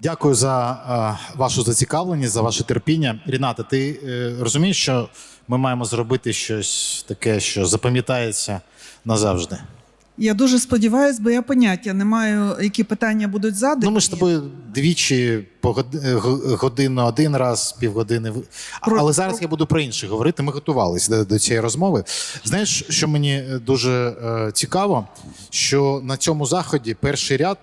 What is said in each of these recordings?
Дякую за е, вашу зацікавленість, за ваше терпіння. Ріната, ти е, розумієш, що ми маємо зробити щось таке, що запам'ятається назавжди. Я дуже сподіваюся, бо я поняття не маю, які питання будуть задані. Ну, ми ж з тобою двічі по е, годину один раз, півгодини. Про- Але зараз я буду про інше говорити. Ми готувалися до, до цієї розмови. Знаєш, що мені е, дуже е, цікаво, що на цьому заході перший ряд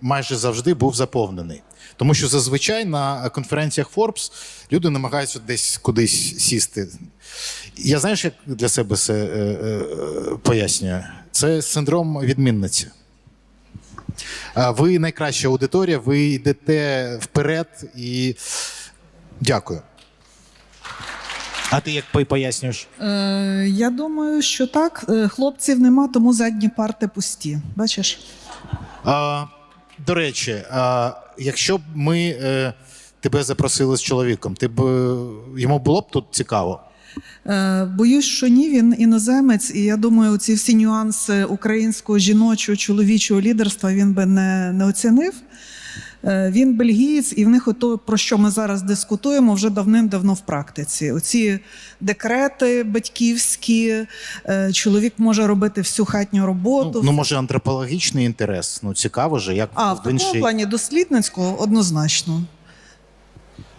майже завжди був заповнений. Тому що зазвичай на конференціях Forbes люди намагаються десь кудись сісти. Я знаєш, як для себе це е, е, пояснюю? Це синдром відмінниці. Ви найкраща аудиторія, ви йдете вперед і дякую. А ти як пояснюєш? Е, я думаю, що так. Е, Хлопців нема, тому задні парти пусті. Бачиш? А, до речі, а, якщо б ми е, тебе запросили з чоловіком, ти б е, йому було б тут цікаво? Е, Боюсь, що ні, він іноземець, і я думаю, ці всі нюанси українського жіночого чоловічого лідерства він би не, не оцінив. Е, Він бельгієць, і в них ото, про що ми зараз дискутуємо, вже давним-давно в практиці. Оці декрети батьківські, е, чоловік може робити всю хатню роботу. Ну, ну, може, антропологічний інтерес. Ну, цікаво же, як а в в такому плані дослідницького однозначно.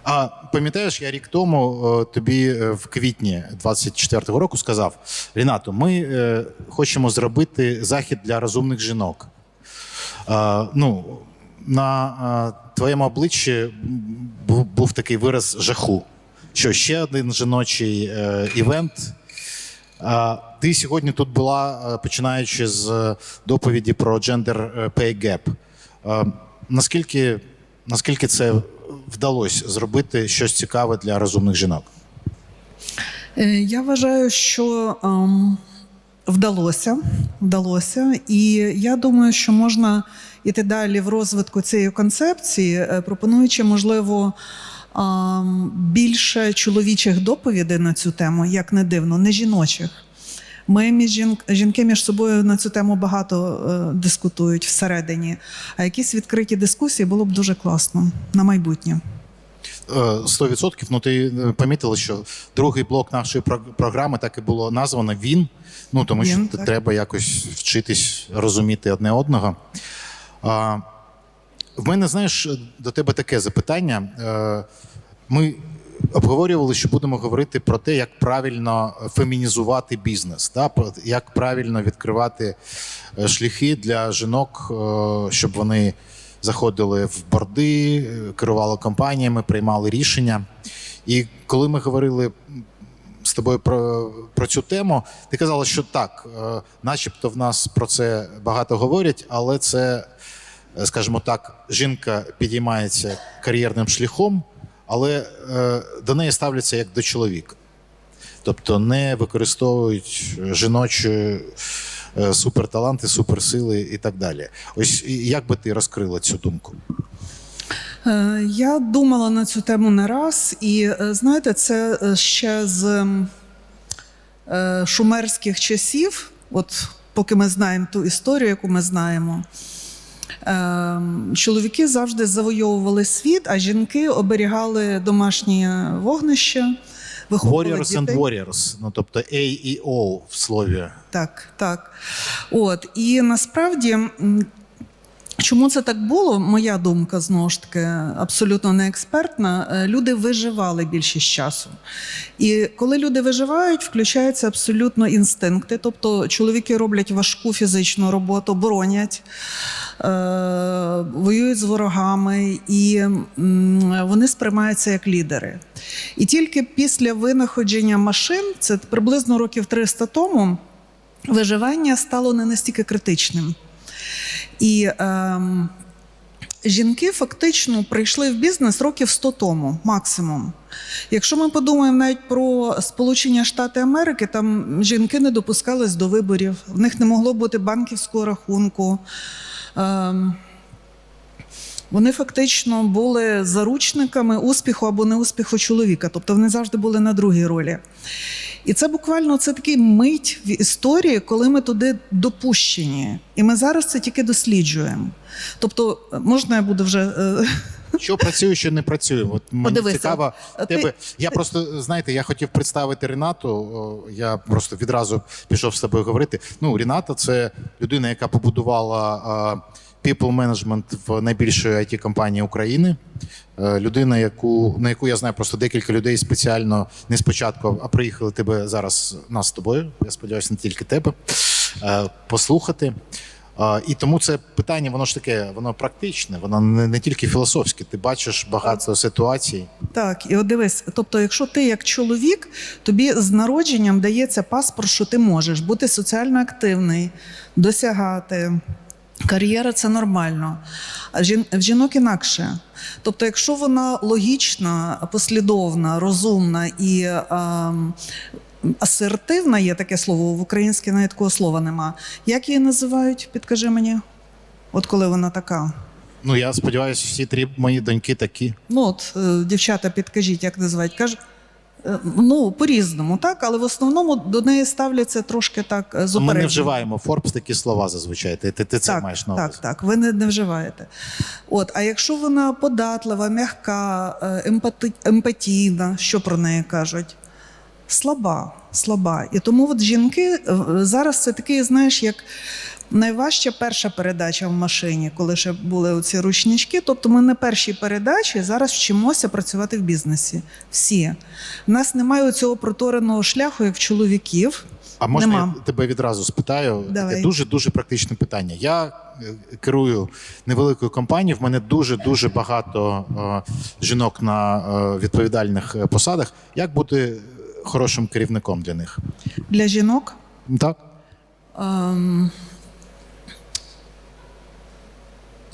А пам'ятаєш, я рік тому е, тобі е, в квітні 24-го року сказав: Рінато, ми е, хочемо зробити захід для розумних жінок. Ну, на твоєму обличчі був, такий вираз жаху. Що ще один жіночий івент. Ти сьогодні тут була, починаючи з доповіді про gender pay gap. Наскільки, наскільки це вдалося зробити щось цікаве для розумних жінок? Е, Я вважаю, що ем, вдалося, вдалося, і я думаю, що можна йти далі в розвитку цієї концепції, е, пропонуючи, можливо, ем, більше чоловічих доповідей на цю тему, як не дивно, не жіночих. Ми між жінк, жінки між собою на цю тему багато е, дискутують всередині. А якісь відкриті дискусії було б дуже класно на майбутнє. Е, 100%. Ну, ти е, помітила, що другий блок нашої програми так і було названо Він. Ну, тому що Він, треба якось вчитись розуміти одне одного. А, в мене, знаєш, до тебе таке запитання. Е, Ми обговорювали, що будемо говорити про те, як правильно фемінізувати бізнес, да? як правильно відкривати е, шляхи для жінок, е, щоб вони заходили в борди, е, керували компаніями, приймали рішення. І коли ми говорили з тобою про, про цю тему, ти казала, що так, начебто в нас про це багато говорять, але це, скажімо так, жінка підіймається кар'єрним шляхом, але е, до неї ставляться як до чоловіка. Тобто не використовують жіночі е, суперталанти, суперсили і так далі. Ось як би ти розкрила цю думку? Е, Я думала на цю тему не раз, і знаєте, це ще з шумерських часів, от поки ми знаємо ту історію, яку ми знаємо. Е, Чоловіки завжди завойовували світ, а жінки оберігали домашнє вогнище, виховували Warriors and. Warriors, ну тобто A і O в слові. Так, так. От і насправді. Чому це так було? Моя думка знову ж таки абсолютно не експертна. Е, Люди виживали більшість часу. І коли люди виживають, включаються абсолютно інстинкти. Тобто чоловіки роблять важку фізичну роботу, боронять, е, воюють з ворогами, і вони сприймаються як лідери. І тільки після винаходження машин, це приблизно років 300 тому, виживання стало не настільки критичним. І ем, жінки фактично прийшли в бізнес років 100 тому, максимум. Якщо ми подумаємо навіть про Сполучені Штати Америки, там жінки не допускались до виборів, в них не могло бути банківського рахунку. Ем, вони фактично були заручниками успіху або неуспіху чоловіка, тобто вони завжди були на другій ролі. І це буквально це такий мить в історії, коли ми туди допущені. І ми зараз це тільки досліджуємо. Тобто, можна я буду вже е, Що працює, що не працює. От мені Подивися, цікаво тебе. ти- Я просто знаєте, я хотів представити Ренату. о, Я просто відразу пішов з тобою говорити. Ну, Рената це людина, яка побудувала people management в найбільшої it компанії України. Е, Людина, яку на яку я знаю просто декілька людей спеціально не спочатку, а приїхали тебе зараз нас з тобою. Я сподіваюся, не тільки тебе е, послухати. І тому це питання, воно ж таке, воно практичне, воно не, не тільки філософське. Ти бачиш багато ситуацій. Так, і от дивись, тобто, якщо ти як чоловік, тобі з народженням дається паспорт, що ти можеш бути соціально активний, досягати. Кар'єра це нормально. А в жінок інакше. Тобто, якщо вона логічна, послідовна, розумна і ем, асертивна, є таке слово в українській навіть такого слова нема. Як її називають? Підкажи мені. От коли вона така. Ну я сподіваюся, всі три мої доньки такі. Ну, от, е, дівчата, підкажіть, як називають. Каже, е, ну, по-різному, так, але в основному до неї ставляться трошки так е, з Ми не вживаємо Форбс такі слова зазвичай. Ти, ти, ти це так, маєш на увазі. так, так, ви не, не вживаєте. От, а якщо вона податлива, м'яка, е, емпати, емпатійна, що про неї кажуть? Слаба, слаба. І тому от жінки е, зараз це такий, знаєш, як найважча перша передача в машині, коли ще були оці ручнички. Тобто ми на першій передачі зараз вчимося працювати в бізнесі. Всі. У нас немає цього протореного шляху, як в чоловіків. А можна Нема. я тебе відразу спитаю? Давай. Таке дуже дуже практичне питання. Я е, керую невеликою компанією. В мене дуже дуже багато е, жінок на е, відповідальних е, посадах. Як бути хорошим керівником для них? Для жінок Так? Ем,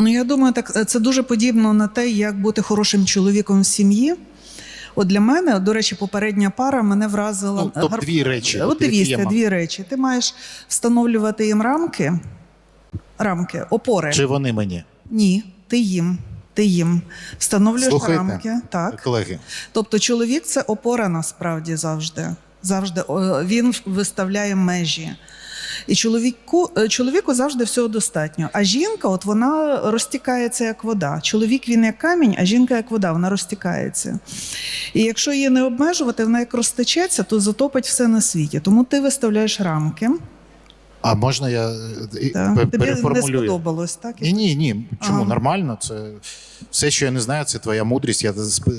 Ну, я думаю, так це дуже подібно на те, як бути хорошим чоловіком в сім'ї. От для мене, до речі, попередня пара мене вразила. Ну, тобто Гар- дві речі. От дивіться, дві речі. Ти маєш встановлювати їм рамки, рамки, опори. Чи вони мені? Ні, ти їм. Ти їм встановлюєш Слухайте, рамки. Так. колеги. Тобто чоловік це опора насправді завжди. Завжди він виставляє межі. І чоловіку, е, чоловіку завжди всього достатньо. А жінка, от вона розтікається як вода. Чоловік він як камінь, а жінка як вода, вона розтікається. І якщо її не обмежувати, вона як розтечеться, то затопить все на світі. Тому ти виставляєш рамки. А можна я е, і Так. пе- Тобі не сподобалось, так? Ні, ні, ні. Чому Ага. нормально? Це все, що я не знаю, це твоя мудрість. Я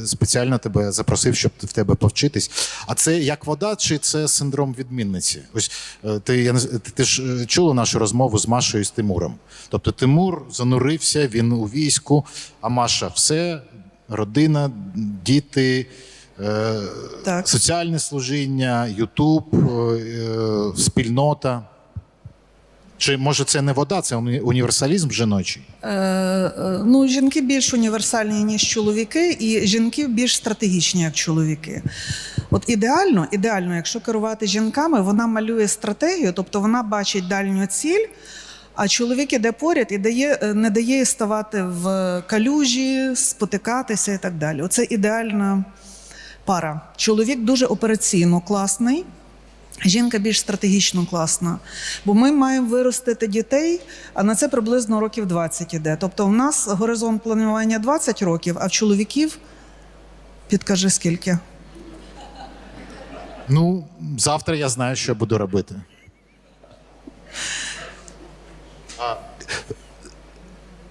спеціально тебе запросив, щоб в тебе повчитись. А це як вода, чи це синдром відмінниці? Ось е, ти я не ти, ж е, чула нашу розмову з Машою і з Тимуром. Тобто Тимур занурився, він у війську, а Маша все, родина, діти. е, Так. Соціальне служіння, Ютуб, е, е, спільнота. Чи може це не вода, це універсалізм жіночий? Е, е, ну, жінки більш універсальні, ніж чоловіки, і жінки більш стратегічні, як чоловіки. От ідеально, ідеально, якщо керувати жінками, вона малює стратегію, тобто вона бачить дальню ціль. А чоловік іде поряд і дає, е, не дає ставати в калюжі, спотикатися і так далі. Оце ідеальна пара. Чоловік дуже операційно класний, Жінка більш стратегічно класна, бо ми маємо виростити дітей, а на це приблизно років 20 іде. Тобто, у нас горизонт планування 20 років, а в чоловіків підкажи скільки. Ну, завтра я знаю, що буду робити. А,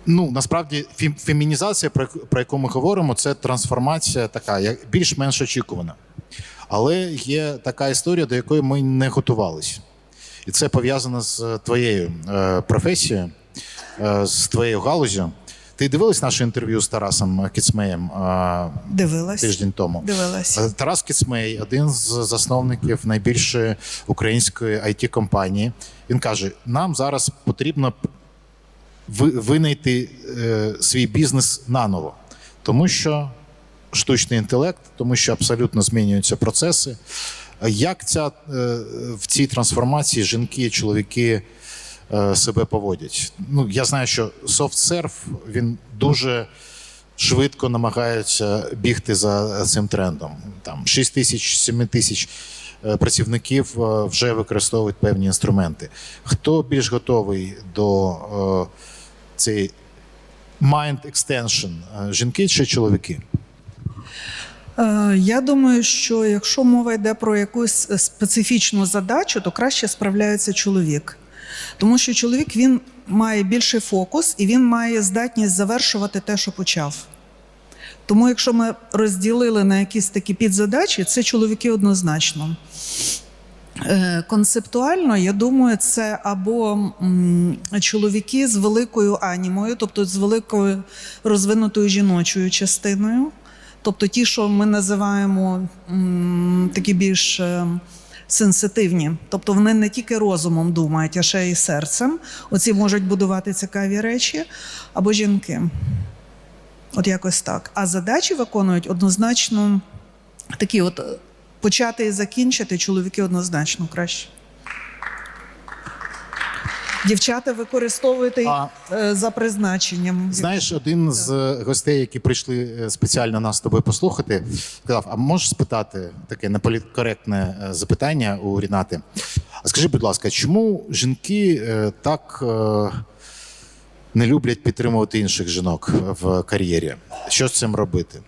ну, насправді, фем- фемінізація, про яку ми говоримо, це трансформація така, як більш-менш очікувана. Але є така історія, до якої ми не готувалися. І це пов'язано з твоєю е, професією, е, з твоєю галузю. Ти дивилась наше інтерв'ю з Тарасом Кіцмеєм е, Дивилась. тиждень тому? Дивилась. Тарас Кіцмей, один з засновників найбільшої української it компанії він каже: нам зараз потрібно винайти свій бізнес наново, тому що штучний інтелект, тому що абсолютно змінюються процеси. Як ця, е, в цій трансформації жінки і чоловіки е, себе поводять? Ну, я знаю, що софтсерф він дуже швидко намагаються бігти за цим трендом. Там 6 тисяч, 7 тисяч е, працівників вже використовують певні інструменти. Хто більш готовий до цієї Mind extension. Жінки чи чоловіки? Е, Я думаю, що якщо мова йде про якусь специфічну задачу, то краще справляється чоловік. Тому що чоловік він має більший фокус і він має здатність завершувати те, що почав. Тому, якщо ми розділили на якісь такі підзадачі, це чоловіки однозначно. Е, Концептуально, я думаю, це або чоловіки з великою анімою, тобто з великою розвинутою жіночою частиною, тобто ті, що ми називаємо такі більш е, сенситивні, тобто вони не тільки розумом думають, а ще й серцем. Оці можуть будувати цікаві речі, або жінки. От якось так. А задачі виконують однозначно такі от почати і закінчити чоловіки однозначно краще. Дівчата використовуйте А- е, за призначенням. Знаєш, один з е, гостей, які прийшли е, спеціально нас з тобою послухати, сказав: а можеш спитати таке неполіткоректне запитання у Рінати? А скажи, будь ласка, чому жінки так не люблять підтримувати інших жінок в кар'єрі? Що з цим робити?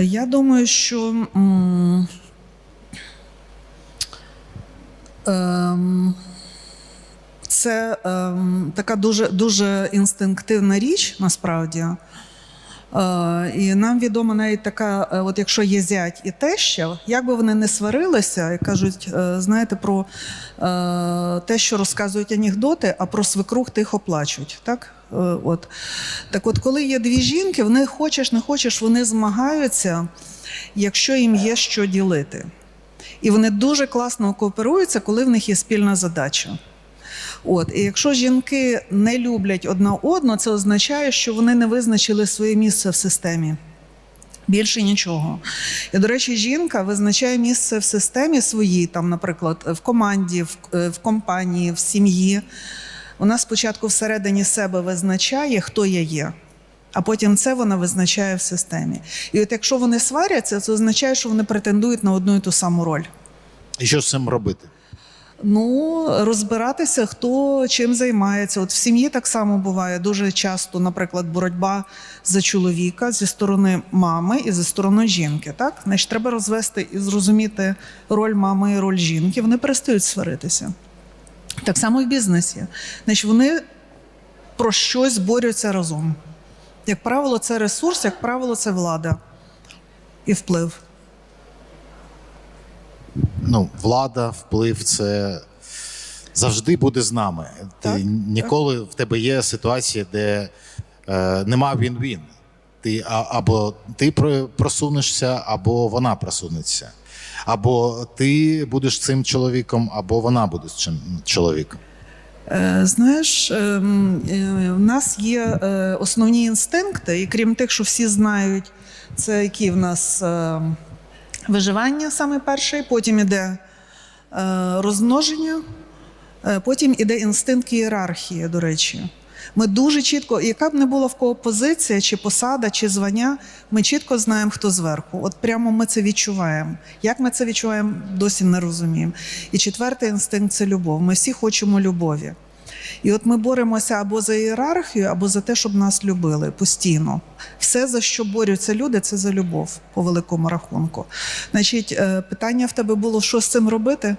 Я думаю, що ем, це ем, така дуже, дуже інстинктивна річ насправді. Е, і нам відома навіть така, е, от якщо є зять і теща, як би вони не сварилися, і кажуть, е, знаєте, про е, те, що розказують анекдоти, а про свекрух тихо плачуть. Так? Е, От. Так от, коли є дві жінки, вони хочеш, не хочеш, вони змагаються, якщо їм є що ділити. І вони дуже класно кооперуються, коли в них є спільна задача. От, і якщо жінки не люблять одна одну, це означає, що вони не визначили своє місце в системі. Більше нічого. І, до речі, жінка визначає місце в системі своїй, там, наприклад, в команді, в, е, в компанії, в сім'ї. Вона спочатку всередині себе визначає, хто я є, а потім це вона визначає в системі. І от якщо вони сваряться, це означає, що вони претендують на одну і ту саму роль. І що з цим робити? Ну, розбиратися, хто чим займається. От в сім'ї так само буває дуже часто, наприклад, боротьба за чоловіка зі сторони мами і зі сторони жінки. Так, значить, треба розвести і зрозуміти роль мами і роль жінки. Вони перестають сваритися. Так само і в бізнесі. Значить, вони про щось борються разом. Як правило, це ресурс, як правило, це влада і вплив. Ну, влада, вплив це завжди буде з нами. Так, Ти ніколи в тебе є ситуація, де е, нема він-він. Ти а, або ти просунешся, або вона просунеться. Або ти будеш цим чоловіком, або вона буде цим чоловіком. Е, Знаєш, ем, е, в нас є е, основні інстинкти, і крім тих, що всі знають, це які в нас е, виживання саме перший, потім іде е, розмноження, е, потім іде інстинкт ієрархії, до речі. Ми дуже чітко, яка б не була в кого позиція, чи посада, чи звання, ми чітко знаємо, хто зверху. От прямо ми це відчуваємо. Як ми це відчуваємо, досі не розуміємо. І четвертий інстинкт це любов. Ми всі хочемо любові. І от ми боремося або за ієрархію, або за те, щоб нас любили постійно. Все, за що борються люди, це за любов по великому рахунку. Значить, е, питання в тебе було, що з цим робити?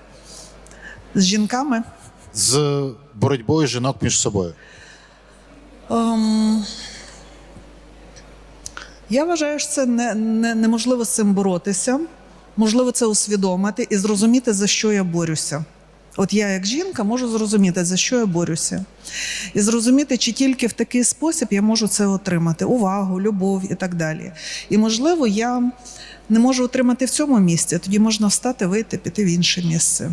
З жінками? З боротьбою жінок між собою. Ем, я вважаю, що це не, не, неможливо з цим боротися. Можливо, це усвідомити і зрозуміти, за що я борюся. От я, як жінка, можу зрозуміти, за що я борюся. І зрозуміти, чи тільки в такий спосіб я можу це отримати: увагу, любов і так далі. І, можливо, я не можу отримати в цьому місці, тоді можна встати, вийти, піти в інше місце.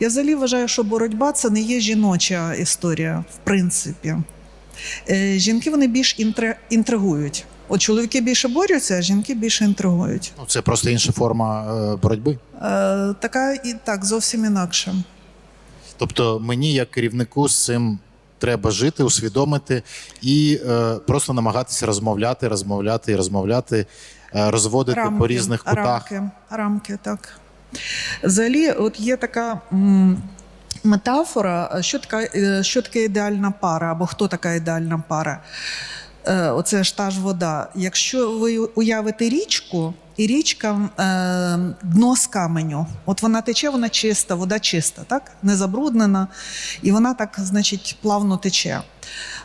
Я взагалі вважаю, що боротьба це не є жіноча історія, в принципі. Е, Жінки вони більш інтригують. От чоловіки більше борються, а жінки більше інтригують. Ну, це просто інша форма е, боротьби. Е, така і так зовсім інакше. Тобто мені, як керівнику, з цим треба жити, усвідомити і е, просто намагатися розмовляти, розмовляти і розмовляти, е, розводити по різних кутах. Рамки, рамки, так. Взагалі, от є така м, метафора, що така, е, що таке ідеальна пара, або хто така ідеальна пара. Е, Оце ж та ж вода. Якщо ви уявите річку, і річка е, дно з каменю, от вона тече, вона чиста, вода чиста, так? не забруднена, і вона так, значить, плавно тече.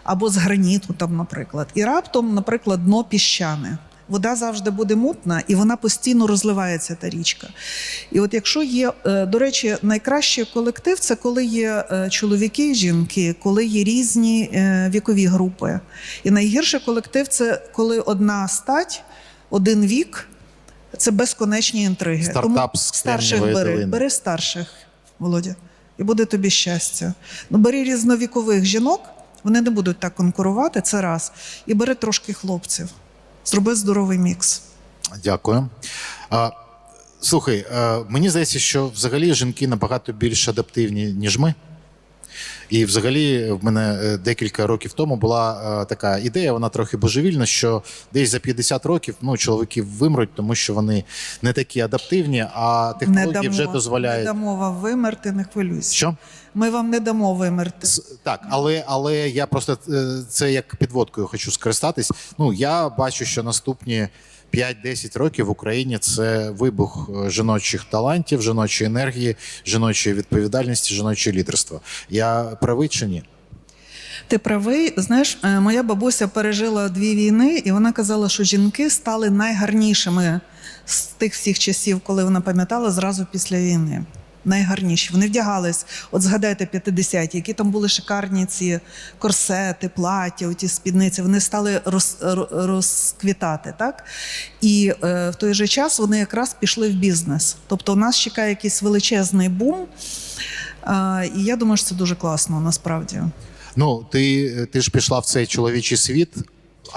Або з граніту, там, наприклад. І раптом, наприклад, дно піщане. Вода завжди буде мутна, і вона постійно розливається, та річка. І от якщо є, е, до речі, найкращий колектив це коли є е, чоловіки і жінки, коли є різні е, вікові групи. І найгірший колектив це коли одна стать, один вік. Це безконечні інтриги. Стартап Тому старших бери, долини. бери старших, Володя, і буде тобі щастя. Ну, бери різновікових жінок, вони не будуть так конкурувати, це раз. І бери трошки хлопців. Зроби здоровий мікс. Дякую. А, слухай, мені здається, що взагалі жінки набагато більш адаптивні, ніж ми. І взагалі в мене е, декілька років тому була е, така ідея, вона трохи божевільна, що десь за 50 років ну, чоловіки вимруть, тому що вони не такі адаптивні, а технології вже не дозволяють. дамо вам вимерти, не хвилюйся. Що? Ми вам не дамо вимерти. Так, але, але я просто е, це як підводкою хочу скористатись. Ну, я бачу, що наступні 5-10 років в Україні це вибух е, жіночих талантів, жіночої енергії, жіночої відповідальності, жіночого лідерства. Я правий чи ні? Ти правий. Знаєш, е, моя бабуся пережила дві війни, і вона казала, що жінки стали найгарнішими з тих всіх часів, коли вона пам'ятала зразу після війни. Найгарніші. Вони вдягались. От згадайте 50-ті, які там були шикарні ці корсети, плаття, оті спідниці. Вони стали роз, розквітати, так? І е, в той же час вони якраз пішли в бізнес. Тобто, у нас чекає якийсь величезний бум. Е, і я думаю, що це дуже класно насправді. Ну, ти, ти ж пішла в цей чоловічий світ.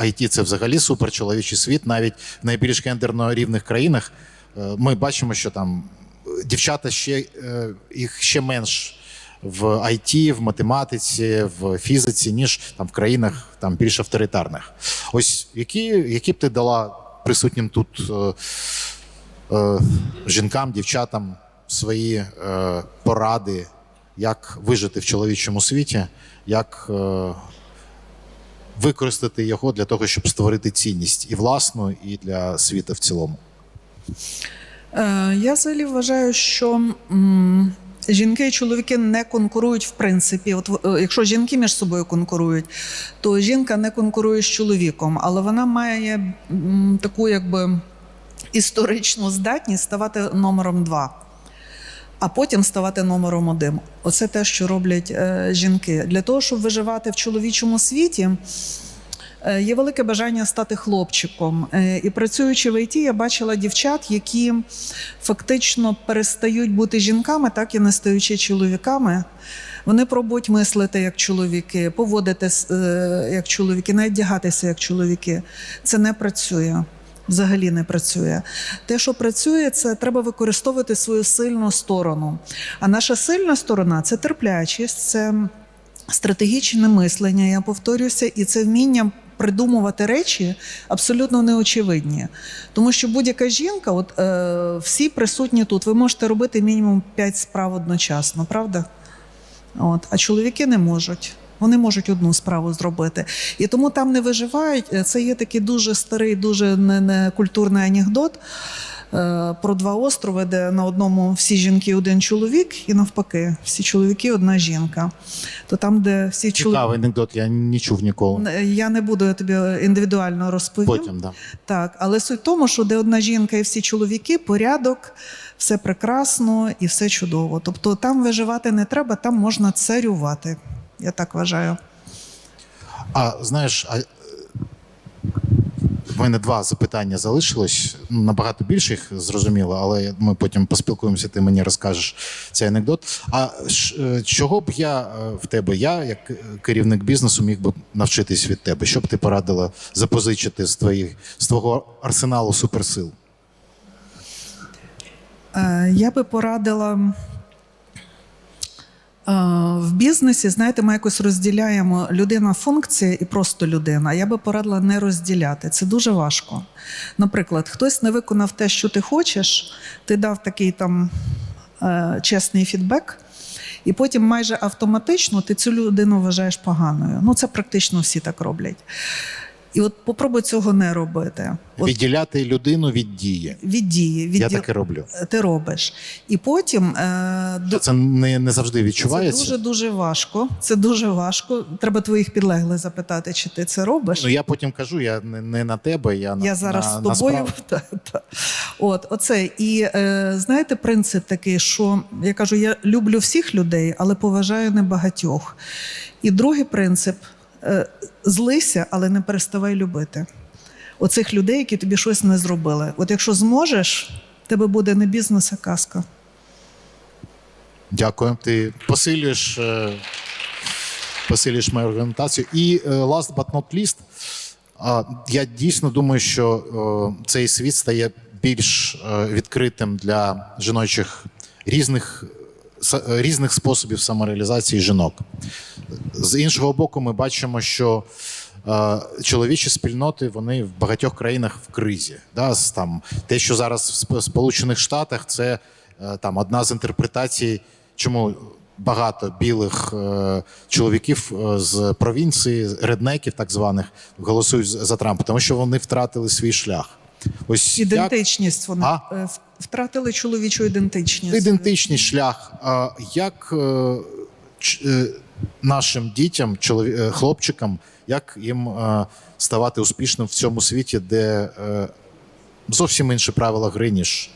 IT – це взагалі суперчоловічий світ, навіть в найбільш гендерно рівних країнах. Е, Ми бачимо, що там дівчата ще е, їх ще менш в IT, в математиці, в фізиці, ніж там в країнах там більш авторитарних. Ось які, які б ти дала присутнім тут е, е, жінкам, дівчатам свої е, поради, як вижити в чоловічому світі, як е, використати його для того, щоб створити цінність і власну, і для світу в цілому. Е, Я взагалі вважаю, що жінки і чоловіки не конкурують в принципі. От е, якщо жінки між собою конкурують, то жінка не конкурує з чоловіком, але вона має таку якби історичну здатність ставати номером два. А потім ставати номером один. Оце те, що роблять е, жінки. Для того, щоб виживати в чоловічому світі, Є велике бажання стати хлопчиком. Е, І працюючи в ІТ, я бачила дівчат, які фактично перестають бути жінками, так і не стаючи чоловіками. Вони пробують мислити як чоловіки, поводитись е, як чоловіки, навіть вдягатися як чоловіки. Це не працює. Взагалі не працює. Те, що працює, це треба використовувати свою сильну сторону. А наша сильна сторона це терплячість, це стратегічне мислення, я повторюся, і це вміння придумувати речі абсолютно неочевидні. Тому що будь-яка жінка, от е, всі присутні тут, ви можете робити мінімум 5 справ одночасно, правда? От, а чоловіки не можуть. Вони можуть одну справу зробити. І тому там не виживають. Це є такий дуже старий, дуже не- некультурний анекдот про два острови, де на одному всі жінки один чоловік, і навпаки, всі чоловіки одна жінка. То там, де всі чоловіки. Цікавий анекдот, я не чув ніколи. Я не буду я тобі індивідуально розповім. Потім, да. Так, але суть в тому, що де одна жінка і всі чоловіки, порядок, все прекрасно і все чудово. Тобто там виживати не треба, там можна царювати. Я так вважаю. А знаєш, а, е, в мене два запитання залишилось. Ну, Набагато більше їх зрозуміло, але ми потім поспілкуємося, ти мені розкажеш цей анекдот. А е, чого б я е, в тебе, я, як е, керівник бізнесу, міг би навчитись від тебе? Що б ти порадила запозичити з твоїх з твого арсеналу суперсил? Я би порадила. Е, В бізнесі, знаєте, ми якось розділяємо людина функція і просто людина. Я би порадила не розділяти. Це дуже важко. Наприклад, хтось не виконав те, що ти хочеш, ти дав такий там е, чесний фідбек, І потім майже автоматично ти цю людину вважаєш поганою. Ну, це практично всі так роблять. І от попробуй цього не робити. От Відділяти людину від дії. від дії, від Я ді- таке роблю. ти робиш. І потім е, Це не, не завжди це дуже дуже важко. Це дуже важко. Треба твоїх підлеглих запитати, чи ти це робиш. Ну я потім кажу, я не, не на тебе, я, на Я зараз на, з тобою. та. От, оце. І е, знаєте, принцип такий, що я кажу, я люблю всіх людей, але поважаю небагатьох. І другий принцип е, злися, але не переставай любити. Оцих людей, які тобі щось не зробили. От якщо зможеш, тебе буде не бізнес, а казка. Дякую. Ти посилюєш, е, посилюєш мою аргументацію. І е, last but not least, я дійсно думаю, що е, цей світ стає більш відкритим для жіночих різних, різних способів самореалізації жінок. З іншого боку, ми бачимо, що е, чоловічі спільноти вони в багатьох країнах в кризі. Да? Там, те, що зараз в Сп- Сполучених Штатах, це е, там, одна з інтерпретацій, чому багато білих е, чоловіків з провінції, реднеків так званих, голосують за Трампа, тому що вони втратили свій шлях. Ось як- Ідентичність вони А? е, втратили чоловічу ідентичність. ідентичний шлях. А як е, е, нашим дітям, хлопчикам, як їм ставати успішним в цьому світі, де зовсім інші правила гри, ніж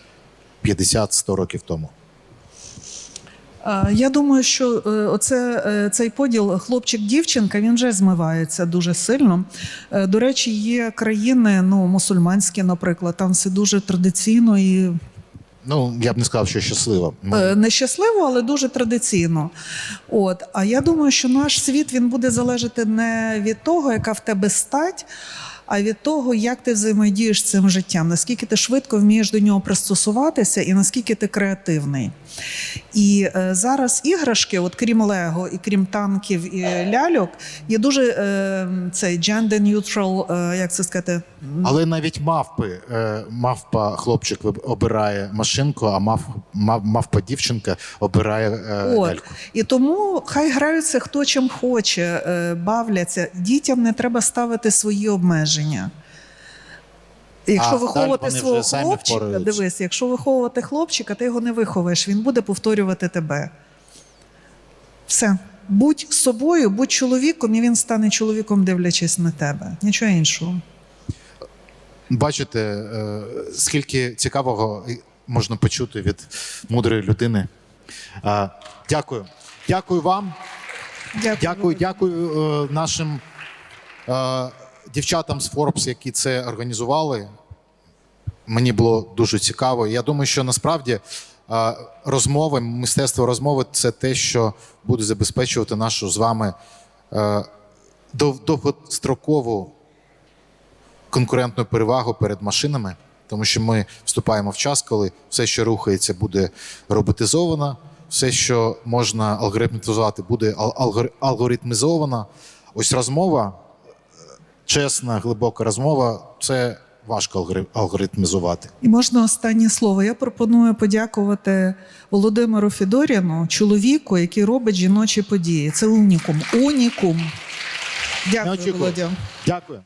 50-100 років тому? Я думаю, що е, оце, е, цей поділ хлопчик-дівчинка він вже змивається дуже сильно. Е, До речі, є країни, ну мусульманські, наприклад, там все дуже традиційно і Ну, я б не сказав, що щасливо. Ми- Е, нещасливо, але дуже традиційно. От. А я думаю, що наш світ він буде залежати не від того, яка в тебе стать, а від того, як ти взаємодієш з цим життям, наскільки ти швидко вмієш до нього пристосуватися і наскільки ти креативний. І е, зараз іграшки, от крім Лего і крім танків і ляльок, є дуже е, цей gender neutral, е, як це сказати, Але навіть мавпи, е, мавпа хлопчик обирає машинку, а мав, мав, мавпа дівчинка обирає е, От. ляльку. І тому хай граються хто чим хоче, е, бавляться. Дітям не треба ставити свої обмеження. Якщо А виховувати свого хлопчика, дивись, якщо виховувати хлопчика, ти його не виховаєш, він буде повторювати тебе. Все. Будь собою, будь чоловіком, і він стане чоловіком, дивлячись на тебе. Нічого іншого. Бачите, е, скільки цікавого можна почути від мудрої людини. Е, Дякую. Дякую вам. Дякую. Дякую, дякую е, нашим дівчатам з Forbes, які це організували. Мені було дуже цікаво. Я думаю, що насправді е, розмови, мистецтво розмови це те, що буде забезпечувати нашу з вами е, довгострокову конкурентну перевагу перед машинами, тому що ми вступаємо в час, коли все, що рухається, буде роботизовано, все, що можна алгоритмізувати, буде алгоритмізовано. Ось розмова, чесна, глибока розмова це важко алгоритмізувати. І можна останнє слово. Я пропоную подякувати Володимиру Федоріну, чоловіку, який робить жіночі події. Це унікум. Унікум. Дякую. Володя. Дякую.